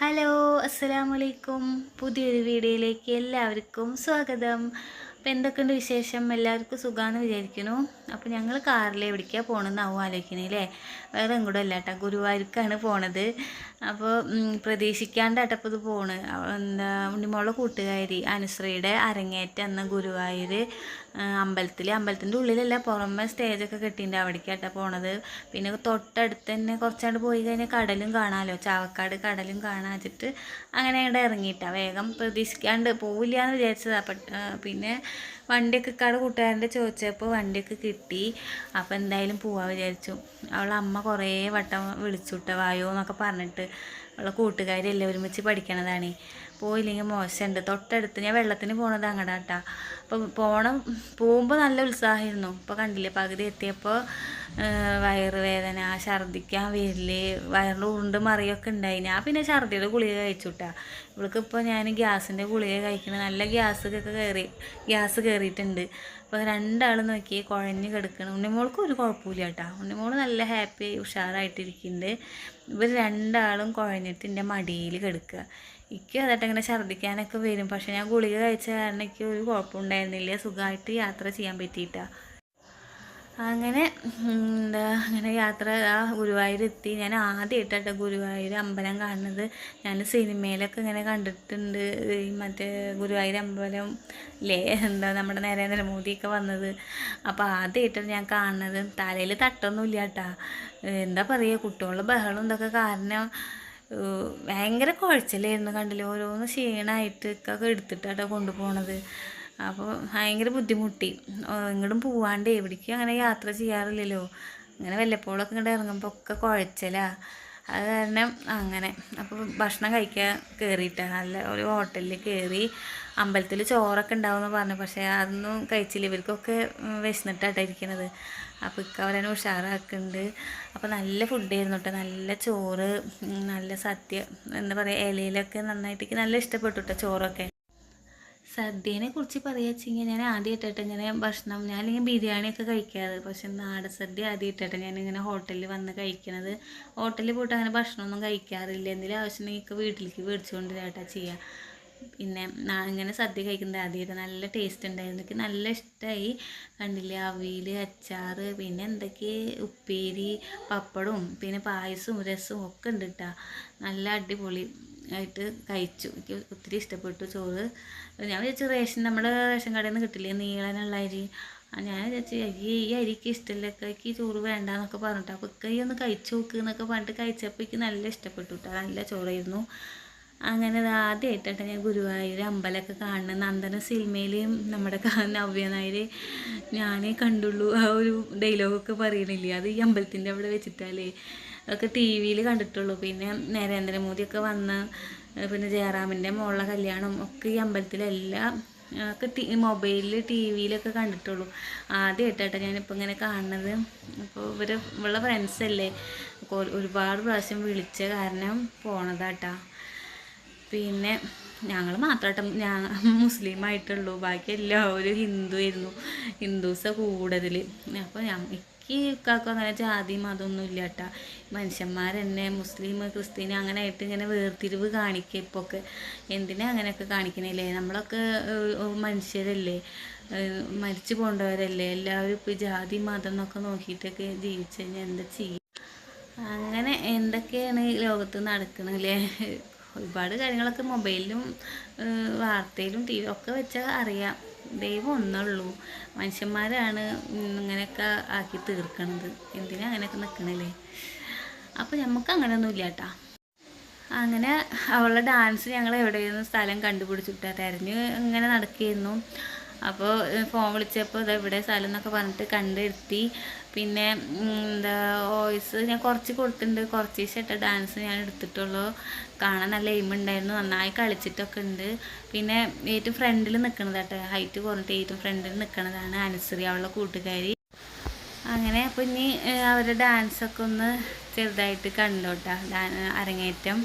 Hello അസ്സലാമു വലൈക്കും പുതിയൊരു വീഡിയോയിലേക്ക് എല്ലാവർക്കും സ്വാഗതം. അപ്പോൾ എന്തൊക്കെയുണ്ട് വിശേഷം? എല്ലാവർക്കും സുഖമാണെന്ന് വിചാരിക്കുന്നു. അപ്പോൾ ഞങ്ങൾ കാറിൽ എവിടേക്കാണ് പോകണമെന്നാവും ആലോചിക്കണേ വേറെ എങ്ങോട്ടും അല്ല കേട്ടോ ഗുരുവായൂർക്കാണ് പോണത്. അപ്പോൾ ഉം, പ്രതീക്ഷിക്കാണ്ടാട്ടപ്പോൾ ഇത് പോണ്. എന്താ ഉണ്ണിമോളെ കൂട്ടുകാരി അനുശ്രീയുടെ അരങ്ങേറ്റം എന്ന ഗുരുവായൂർ അമ്പലത്തിൽ അമ്പലത്തിന്റെ ഉള്ളിലല്ല പുറമെ സ്റ്റേജൊക്കെ കെട്ടിയിട്ടുണ്ട് അവിടേക്കാട്ടാ പോണത്. പിന്നെ തൊട്ടടുത്ത് തന്നെ കുറച്ചാണ്ട് പോയി കഴിഞ്ഞാൽ കടലും കാണാമല്ലോ ചാവക്കാട് കടലും കാണാൻ വെച്ചിട്ട് അങ്ങനെ അങ്ങോട്ട് ഇറങ്ങിയിട്ടാണ് വേഗം പ്രതീക്ഷിക്കാണ്ട് പോവില്ല എന്ന് വിചാരിച്ചതാണ് പിന്നെ വണ്ടിയൊക്കെ ഇക്കാട് കൂട്ടുകാരന്റെ ചോദിച്ചപ്പോൾ വണ്ടിയൊക്കെ കിട്ടി. അപ്പോൾ എന്തായാലും പോവാൻ വിചാരിച്ചു. അവളെ അമ്മ കുറേ വട്ടം വിളിച്ചു വായോ എന്നൊക്കെ പറഞ്ഞിട്ട്. അവളെ കൂട്ടുകാരെല്ലാം ഒരുമിച്ച് പഠിക്കണതാണ്. പോയില്ലെങ്കിൽ മോശമുണ്ട്. തൊട്ടടുത്ത് ഞാൻ വെള്ളത്തിന് പോണത് അങ്ങടാട്ടാ. അപ്പോൾ പോണം പോകുമ്പോൾ നല്ല ഉത്സാഹമായിരുന്നു. ഇപ്പോൾ കണ്ടില്ലേ പകുതി എത്തിയപ്പോൾ വയറുവേദന ഛർദ്ദിക്കാൻ വരിൽ വയറിൽ ഉരുണ്ട് മറിയൊക്കെ ഉണ്ടായി. ഞാൻ പിന്നെ ഛർദ്ദിയുടെ ഗുളിക കഴിച്ചുട്ടാ. ഇവൾക്കിപ്പോൾ ഞാൻ ഗ്യാസിന്റെ ഗുളിക കഴിക്കുന്നത് നല്ല ഗ്യാസ് ഒക്കെ കയറി ഗ്യാസ് കയറിയിട്ടുണ്ട്. അപ്പോൾ രണ്ടാളും നോക്കി കുഴഞ്ഞ് കിടക്കണം. ഉണ്ണിമോൾക്ക് ഒരു കുഴപ്പമില്ല കേട്ടോ. ഉണ്ണിമോൾ നല്ല ഹാപ്പി ഉഷാറായിട്ടിരിക്കുന്നുണ്ട് ഇവർ രണ്ടാളും കുഴഞ്ഞിട്ട് എന്റെ മടിയിൽ കിടക്കുക എനിക്ക് അതായിട്ട് ഇങ്ങനെ ഛർദ്ദിക്കാനൊക്കെ വരും. പക്ഷേ ഞാൻ ഗുളിക കഴിച്ച കാരണം എനിക്ക് ഒരു കുഴപ്പമുണ്ടായിരുന്നില്ല. സുഖമായിട്ട് യാത്ര ചെയ്യാൻ പറ്റിയിട്ടാ. അങ്ങനെ എന്താ അങ്ങനെ യാത്ര ആ ഗുരുവായൂർ എത്തി ഞാൻ ആദ്യമായിട്ടാട്ടോ ഗുരുവായൂർ അമ്പലം കാണുന്നത്. ഞാൻ സിനിമയിലൊക്കെ ഇങ്ങനെ കണ്ടിട്ടുണ്ട്. ഈ മറ്റേ ഗുരുവായൂർ അമ്പലം ലേ എന്താ നമ്മുടെ നരേന്ദ്രമോദിയൊക്കെ വന്നത്. അപ്പോൾ ആദ്യമായിട്ടാണ് ഞാൻ കാണുന്നത്. തലയിൽ തട്ടൊന്നുമില്ല കേട്ടാ എന്താ പറയുക കുട്ടികളുടെ ബഹളം ഇതൊക്കെ കാരണം ഭയങ്കര കുഴച്ചിലായിരുന്നു കണ്ടില്ല. ഓരോന്ന് ക്ഷീണമായിട്ട് ഒക്കെ എടുത്തിട്ടാട്ടോ കൊണ്ടുപോണത്. അപ്പോൾ ഭയങ്കര ബുദ്ധിമുട്ടി. ഇങ്ങോട്ടും പോവാണ്ട്. എവിടേക്കും അങ്ങനെ യാത്ര ചെയ്യാറില്ലല്ലോ. അങ്ങനെ വല്ലപ്പോഴൊക്കെ ഇങ്ങോട്ട് ഇറങ്ങുമ്പോൾ ഒക്കെ കുഴച്ചലാ. അത് കാരണം അങ്ങനെ. അപ്പോൾ ഭക്ഷണം കഴിക്കാൻ കയറിയിട്ടാണ് നല്ല ഒരു ഹോട്ടലിൽ കയറി അമ്പലത്തിൽ ചോറൊക്കെ ഉണ്ടാവുമെന്ന് പറഞ്ഞു. പക്ഷേ അതൊന്നും കഴിച്ചില്ല. ഇവർക്കൊക്കെ വിശന്നിട്ടാട്ടോ ഇരിക്കണത്. അപ്പോൾ ഇക്ക അവരെ ഉഷാറാക്കുന്നുണ്ട് അപ്പോൾ നല്ല ഫുഡായിരുന്നു കേട്ടോ നല്ല ചോറ് നല്ല സദ്യ എന്താ പറയുക ഇലയിലൊക്കെ നന്നായിട്ട് നല്ല ഇഷ്ടപ്പെട്ടു കേട്ടോ ചോറൊക്കെ. സദ്യേനെ കുറിച്ച് പറയുകയെങ്കിൽ ഞാൻ ആദ്യം ഇട്ടിട്ട് ഇങ്ങനെ ഭക്ഷണം ഞാൻ അല്ലെങ്കിൽ ബിരിയാണിയൊക്കെ കഴിക്കാറ്. പക്ഷെ നാടൻ സദ്യ ആദ്യം ഇട്ടിട്ട് ഇങ്ങനെ ഹോട്ടലിൽ വന്ന് കഴിക്കണത്. ഹോട്ടലിൽ പോയിട്ട് അങ്ങനെ ഭക്ഷണമൊന്നും കഴിക്കാറില്ല. എന്തെങ്കിലും ആവശ്യമുണ്ടെങ്കിൽ വീട്ടിലേക്ക് മേടിച്ചുകൊണ്ട് ചേട്ടാ ചെയ്യുക പിന്നെ ഇങ്ങനെ സദ്യ കഴിക്കുന്നത് ആദ്യമായിട്ട് നല്ല ടേസ്റ്റ് ഉണ്ടായിരുന്നു. എനിക്ക് നല്ല ഇഷ്ടമായി കണ്ടില്ലേ? അവിയൽ അച്ചാർ പിന്നെ എന്തൊക്കെ? ഉപ്പേരി പപ്പടവും പിന്നെ പായസവും രസവും ഒക്കെ ഉണ്ട് കേട്ടോ നല്ല അടിപൊളി. ആയിട്ട് കഴിച്ചു. എനിക്ക് ഒത്തിരി ഇഷ്ടപ്പെട്ടു ചോറ്. ഞാൻ വിചാരിച്ചു റേഷൻ നമ്മുടെ റേഷൻ കടയിൽ നിന്ന് കിട്ടില്ലേ? നീളനുള്ള അരി. ഞാൻ വിചാരിച്ചു അയ്യേ ഈ അരിക്ക് ഇഷ്ടമില്ല ചോറ് വേണ്ട എന്നൊക്കെ പറഞ്ഞിട്ട് അപ്പോൾ ഇക്ക ഒന്ന് കഴിച്ചു നോക്ക് എന്നൊക്കെ പറഞ്ഞിട്ട് കഴിച്ചപ്പോൾ എനിക്ക് നല്ല ഇഷ്ടപ്പെട്ടു കേട്ടോ നല്ല ചോറായിരുന്നു. അങ്ങനെ ആദ്യമായിട്ടാണ് ഞാൻ ഗുരുവായൂർ അമ്പലമൊക്കെ കാണുന്നത് നന്ദന സിനിമയിലും നമ്മുടെ നവ്യ നായർ ഞാനേ കണ്ടുള്ളൂ. ആ ഒരു ഡയലോഗൊക്കെ പറയണില്ലേ? അത് ഈ അമ്പലത്തിന്റെ അവിടെ വെച്ചിട്ടാലേ അതൊക്കെ ടി വിയിൽ കണ്ടിട്ടുള്ളൂ. പിന്നെ നരേന്ദ്രമോദിയൊക്കെ വന്ന് പിന്നെ ജയറാമിന്റെ മോളുടെ കല്യാണം ഒക്കെ ഈ അമ്പലത്തിലെല്ലാം ഒക്കെ ടി മൊബൈലിൽ ടി വിയിലൊക്കെ കണ്ടിട്ടുള്ളൂ. ആദ്യമായിട്ടാട്ടോ ഞാനിപ്പോൾ ഇങ്ങനെ കാണുന്നത്. അപ്പോൾ ഇവർ ഇവളുടെ ഫ്രണ്ട്സല്ലേ ഒരുപാട് പ്രാവശ്യം വിളിച്ച കാരണം പോണതാട്ടാ. പിന്നെ ഞങ്ങൾ മാത്രമായിട്ട് ഞാൻ മുസ്ലിം ആയിട്ടുള്ളൂ ബാക്കി എല്ലാവരും ഹിന്ദു ആയിരുന്നു. ഹിന്ദുസ കൂടുതൽ അപ്പോൾ ഞാൻ എനിക്ക് ഇക്കാക്കും അങ്ങനെ ജാതി മതമൊന്നും ഇല്ല കേട്ടാ മനുഷ്യന്മാർ തന്നെ മുസ്ലിം ക്രിസ്ത്യൻ അങ്ങനെ ആയിട്ട് ഇങ്ങനെ വേർതിരിവ് കാണിക്കുക ഇപ്പോൾ ഒക്കെ എന്തിനാ അങ്ങനെയൊക്കെ കാണിക്കണില്ലേ? നമ്മളൊക്കെ മനുഷ്യരല്ലേ? മരിച്ചു പോകേണ്ടവരല്ലേ എല്ലാവരും ഇപ്പോൾ ജാതി മതം എന്നൊക്കെ നോക്കിയിട്ടൊക്കെ ജീവിച്ചു കഴിഞ്ഞാൽ എന്താ ചെയ്യും അങ്ങനെ എന്തൊക്കെയാണ് ഈ ലോകത്ത് നടക്കണല്ലേ? ഒരുപാട് കാര്യങ്ങളൊക്കെ മൊബൈലിലും വാർത്തയിലും ടി വി ഒക്കെ വെച്ചാൽ അറിയാം. ദൈവം ഒന്നുള്ളൂ. മനുഷ്യന്മാരാണ് ഇങ്ങനെയൊക്കെ ആക്കി തീർക്കണത്. എന്തിനാ അങ്ങനെയൊക്കെ നിൽക്കണല്ലേ അപ്പോൾ നമുക്ക് അങ്ങനെയൊന്നും ഇല്ല കേട്ടാ അങ്ങനെ അവളുടെ ഡാൻസ് ഞങ്ങൾ എവിടെയെന്ന് സ്ഥലം കണ്ടുപിടിച്ചിട്ടാ. തിരഞ്ഞ് ഇങ്ങനെ നടക്കുകയായിരുന്നു അപ്പോൾ ഫോൺ വിളിച്ചപ്പോൾ ഇത് എവിടെ സ്ഥലം എന്നൊക്കെ പറഞ്ഞിട്ട് കണ്ടെത്തി. പിന്നെ എന്താ വോയിസ് ഞാൻ കുറച്ച് കൊടുത്തിട്ടുണ്ട്. കുറച്ച് ഇഷ്ട ഡാൻസ് ഞാൻ എടുത്തിട്ടുള്ളൂ. കാണാൻ നല്ല എയിം ഉണ്ടായിരുന്നു നന്നായി കളിച്ചിട്ടൊക്കെ ഉണ്ട്. പിന്നെ ഏറ്റവും ഫ്രണ്ടിൽ നിൽക്കണത് കേട്ടോ. ഹൈറ്റ് കുറഞ്ഞിട്ട് ഏറ്റവും ഫ്രണ്ടിൽ നിൽക്കണതാണ് അനുസരി അവളുടെ കൂട്ടുകാരി. അങ്ങനെ അപ്പോൾ ഇനി അവരുടെ ഡാൻസൊക്കെ ഒന്ന് ചെറുതായിട്ട് കണ്ടോട്ടാ അരങ്ങേറ്റം.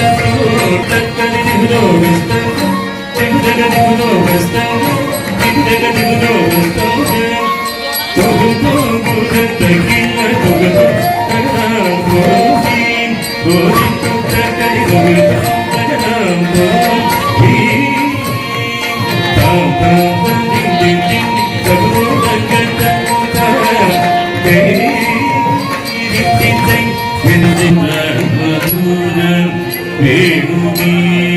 അങ്ങനെ അവരവിടെ കണ്ടില്ലേ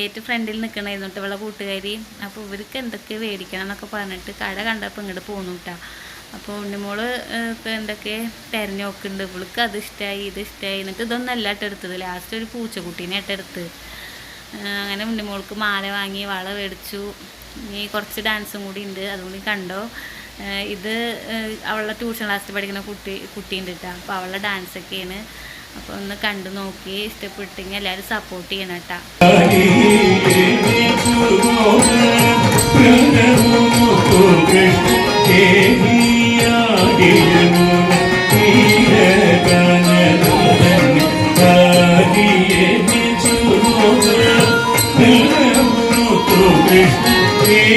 ഏറ്റവും ഫ്രണ്ടിൽ നിൽക്കണായിരുന്നു കേട്ടോ ഇവളെ കൂട്ടുകാരി. അപ്പോൾ ഇവർക്ക് എന്തൊക്കെ മേടിക്കണം എന്നൊക്കെ പറഞ്ഞിട്ട് കട കണ്ടപ്പോൾ ഇങ്ങോട്ട് പോന്നു കേട്ടോ. അപ്പോൾ ഉണ്ണിമോൾ എന്തൊക്കെ തിരഞ്ഞു നോക്കുന്നുണ്ട് ഇവൾക്ക് അത് ഇഷ്ടമായി ഇത് ഇഷ്ടമായി എന്നിട്ട് ഇതൊന്നല്ല അല്ല എടുത്തത്. ലാസ്റ്റ് ഒരു പൂച്ചക്കുട്ടീനെ ഏഹ്, അങ്ങനെ ഉണ്ണിമോൾക്ക് മാല വാങ്ങി വള മേടിച്ചു. ഇനി കുറച്ച് ഡാൻസും കൂടി ഉണ്ട് അതുകൂടി കണ്ടോ. ഇത് അവളുടെ ട്യൂഷൻ ക്ലാസ്സിൽ പഠിക്കുന്ന കുട്ടി കുട്ടിയുണ്ട് കേട്ടോ അപ്പോൾ അവളുടെ ഡാൻസൊക്കെയാണ് അപ്പോൾ ഒന്ന് കണ്ടു നോക്കി ഇഷ്ടപ്പെട്ടെങ്കിൽ എല്ലാവരും സപ്പോർട്ട് ചെയ്യണം കേട്ടോ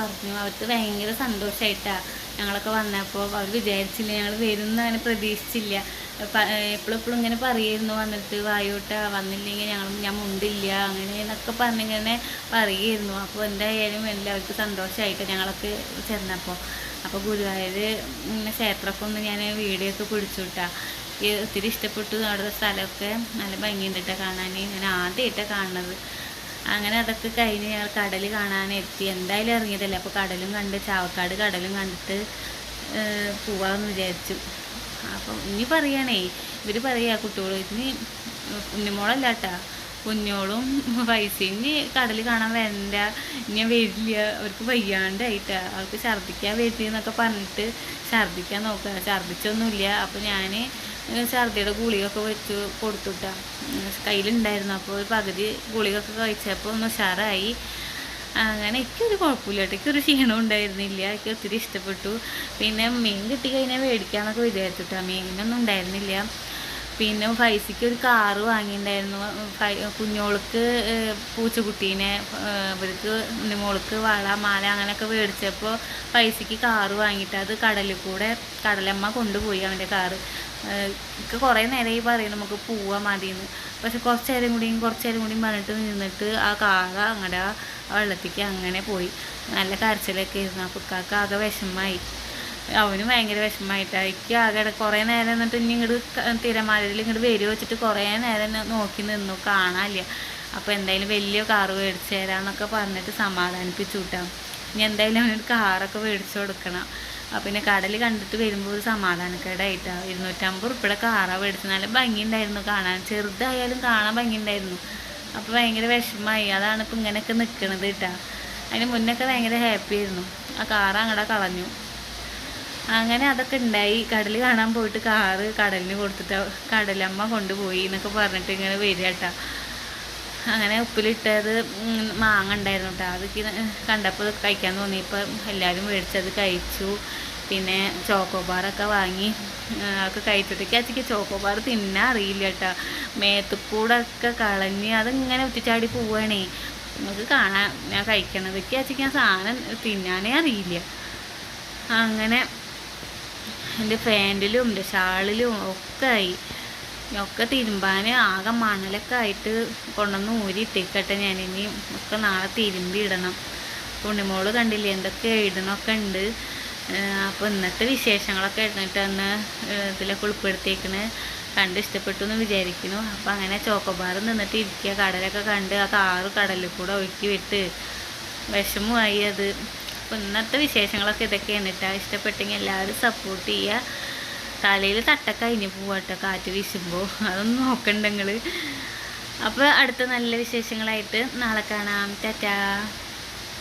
പറഞ്ഞു. അവർക്ക് ഭയങ്കര സന്തോഷമായിട്ടാണ് ഞങ്ങളൊക്കെ വന്നപ്പോൾ അവർ വിചാരിച്ചില്ല ഞങ്ങൾ വരുന്ന അങ്ങനെ പ്രതീക്ഷിച്ചില്ല. എപ്പോഴും എപ്പോഴും ഇങ്ങനെ പറയായിരുന്നു വന്നിട്ട് വായോട്ട വന്നില്ലെങ്കിൽ ഞങ്ങൾ ഞാൻ മുണ്ടില്ല അങ്ങനെ എന്നൊക്കെ പറഞ്ഞിങ്ങനെ പറയുമായിരുന്നു അപ്പോൾ എന്തായാലും എല്ലാവർക്കും സന്തോഷമായിട്ട് ഞങ്ങളൊക്കെ ചെന്നപ്പോൾ അപ്പോൾ ഗുരുവായൂർ ക്ഷേത്രമൊക്കെ ഒന്ന് ഞാൻ വീഡിയോ ഒക്കെ പിടിച്ചു ഒത്തിരി ഇഷ്ടപ്പെട്ടു. അവിടുത്തെ സ്ഥലമൊക്കെ നല്ല ഭംഗിയുണ്ട് ട്ടോ കാണാൻ ഞാൻ ആദ്യമായിട്ടാണ് കാണുന്നത് അങ്ങനെ അതൊക്കെ കഴിഞ്ഞ് ഞങ്ങൾ കടൽ കാണാൻ എത്തി. എന്തായാലും ഇറങ്ങിയതല്ലേ. അപ്പോൾ കടലും കണ്ട് ചാവക്കാട് കടലും കണ്ടിട്ട് പോവാമെന്ന് വിചാരിച്ചു. അപ്പം ഇനി പറയണേ ഇവർ പറയുക കുട്ടികൾ ഇനി ഉണ്ണിമോളല്ല കുഞ്ഞോളും പൈസ ഇനി കടൽ കാണാൻ വരണ്ട. ഇനി വരില്ല. അവർക്ക് വയ്യാണ്ടായിട്ട്. അവർക്ക് ഛർദ്ദിക്കാൻ വരില്ല എന്നൊക്കെ പറഞ്ഞിട്ട് ഛർദ്ദിക്കാൻ നോക്കുക ഛർദ്ദിച്ചൊന്നുമില്ല. അപ്പോൾ ഞാൻ ഛർദിയുടെ ഗുളികയൊക്കെ വെച്ച് കൊടുത്തുട്ടാ. കയ്യിലുണ്ടായിരുന്നു. അപ്പോൾ ഒരു പകുതി ഗുളികയൊക്കെ കഴിച്ചപ്പോൾ ഒന്ന് ഉഷാറായി. അങ്ങനെ എനിക്കൊരു കുഴപ്പമില്ല കേട്ടോ. എനിക്കൊരു ക്ഷീണം ഉണ്ടായിരുന്നില്ല. എനിക്ക് ഒത്തിരി ഇഷ്ടപ്പെട്ടു. പിന്നെ മീൻ കിട്ടിക്കഴിഞ്ഞാൽ മേടിക്കാമെന്നൊക്കെ വിചാരിച്ചിട്ടാ. മീനൊന്നും ഉണ്ടായിരുന്നില്ല. പിന്നെ ഫൈസിക്ക് ഒരു കാറ് വാങ്ങിയിട്ടുണ്ടായിരുന്നു. കുഞ്ഞോൾക്ക് പൂച്ചക്കുട്ടീനെ ഇവർക്ക് മോൾക്ക് വള മാല അങ്ങനെയൊക്കെ മേടിച്ചപ്പോൾ പൈസക്ക് കാറ് വാങ്ങിയിട്ട് അത് കടലിൽ കൂടെ കടലമ്മ കൊണ്ടുപോയി അവന്റെ കാറ്. എനിക്ക് കുറേ നേരമായി പറയും നമുക്ക് പോവാൻ മതിയെന്ന്. പക്ഷെ കുറച്ച് നേരം കൂടിയും കുറച്ച് നേരം കൂടിയും പറഞ്ഞിട്ട് നിന്നിട്ട് ആ കാറ് അങ്ങടെ ആ വെള്ളത്തേക്ക് അങ്ങനെ പോയി. നല്ല കരച്ചിലൊക്കെ ആയിരുന്നു. അപ്പോൾ ഇക്കാക്ക് ആകെ വിഷമമായി. അവന് ഭയങ്കര വിഷമമായിട്ടാണ് എനിക്ക് ആകെ കുറേ നേരം എന്നിട്ട് ഇനി ഇങ്ങോട്ട് തിരമാലയിൽ ഇങ്ങോട്ട് വരുമോ വെച്ചിട്ട് കുറേ നേരം നോക്കി നിന്നു. കാണാനില്ല. അപ്പോൾ എന്തായാലും വലിയ കാറ് മേടിച്ചു തരാമെന്നൊക്കെ പറഞ്ഞിട്ട് സമാധാനിപ്പിച്ചു വിട്ടാം ഇനി എന്തായാലും അവനൊരു കാറൊക്കെ മേടിച്ചു കൊടുക്കണം. അപ്പം പിന്നെ കടൽ കണ്ടിട്ട് വരുമ്പോൾ ഒരു സമാധാനക്കേടായിട്ടാണ് ഇരുന്നൂറ്റമ്പത് ഉറുപ്പിയുടെ കാറാണ് മേടിച്ചത്. നല്ല ഭംഗിയുണ്ടായിരുന്നു കാണാൻ. ചെറുതായാലും കാണാൻ ഭംഗി ഉണ്ടായിരുന്നു അപ്പോൾ ഭയങ്കര വിഷമമായി. അതാണ് ഇപ്പം ഇങ്ങനെയൊക്കെ നിൽക്കണത് കേട്ടാ അതിന് മുന്നൊക്കെ ഭയങ്കര ഹാപ്പി ആയിരുന്നു ആ കാറ് അങ്ങടെ കളഞ്ഞു. അങ്ങനെ അതൊക്കെ ഉണ്ടായി. കടൽ കാണാൻ പോയിട്ട് കാറ് കടലിന് കൊടുത്തിട്ട് കടലമ്മ കൊണ്ടുപോയി എന്നൊക്കെ പറഞ്ഞിട്ട് ഇങ്ങനെ വരിക കേട്ടോ. അങ്ങനെ ഉപ്പിലിട്ടത് മാങ്ങ ഉണ്ടായിരുന്നു കേട്ടോ. അതൊക്കെ കണ്ടപ്പോൾ കഴിക്കാൻ തോന്നിയപ്പോൾ എല്ലാവരും മേടിച്ചത് കഴിച്ചു. പിന്നെ ചോക്കോബാറൊക്കെ വാങ്ങി അതൊക്കെ കഴിച്ചിട്ടേക്ക് അച്ഛക്ക് ചോക്കോബാർ തിന്നാൻ അറിയില്ല കേട്ടോ. മേത്തുക്കൂടൊക്കെ കളഞ്ഞ് അതിങ്ങനെ ഉറ്റിച്ചാടി പോവുകയാണേ നമുക്ക് കാണാൻ ഞാൻ കഴിക്കണതൊക്കെ അച്ഛക്ക് ആ സാധനം തിന്നാനേ അറിയില്ല. അങ്ങനെ എന്റെ ഫാന്റിലും എന്റെ ഷാളിലും ഒക്കെ ആയി ഒക്കെ തിരുമ്പാൻ ആകെ മണലൊക്കെ ആയിട്ട് കൊണ്ടുവന്ന് ഊരി ഇട്ടേക്കട്ടെ ഞാൻ. ഇനി ഒക്കെ നാളെ തിരുമ്പി ഇടണം. ഉണ്ണിമോൾ കണ്ടില്ലേ എന്തൊക്കെ ഇടണമൊക്കെ ഉണ്ട്. അപ്പോൾ ഇന്നത്തെ വിശേഷങ്ങളൊക്കെ ഇടന്നിട്ട് അന്ന് ഇതിലൊക്കെ ഉൾപ്പെടുത്തിയേക്കണ്. കണ്ട് ഇഷ്ടപ്പെട്ടു എന്ന് വിചാരിക്കുന്നു. അപ്പോൾ അങ്ങനെ ചോക്കോബാർ നിന്നിട്ട് ഇരിക്കുക. കടലൊക്കെ കണ്ട് ആ കാറ് കടലിൽ കൂടെ ഒഴുക്കി വിട്ട് വിഷമമായി അത്. അപ്പോൾ ഇന്നത്തെ വിശേഷങ്ങളൊക്കെ ഇതൊക്കെയാണ് കേട്ടോ. ഇഷ്ടപ്പെട്ടെങ്കിൽ എല്ലാവരും സപ്പോർട്ട് ചെയ്യുക. തലയിൽ തട്ട കഴിഞ്ഞ് പോവാട്ടോ കാറ്റ് വീശുമ്പോൾ. അതൊന്നും നോക്കണ്ട നിങ്ങൾ അപ്പോൾ അടുത്ത നല്ല വിശേഷങ്ങളായിട്ട് നാളെ കാണാം. ടാറ്റാ.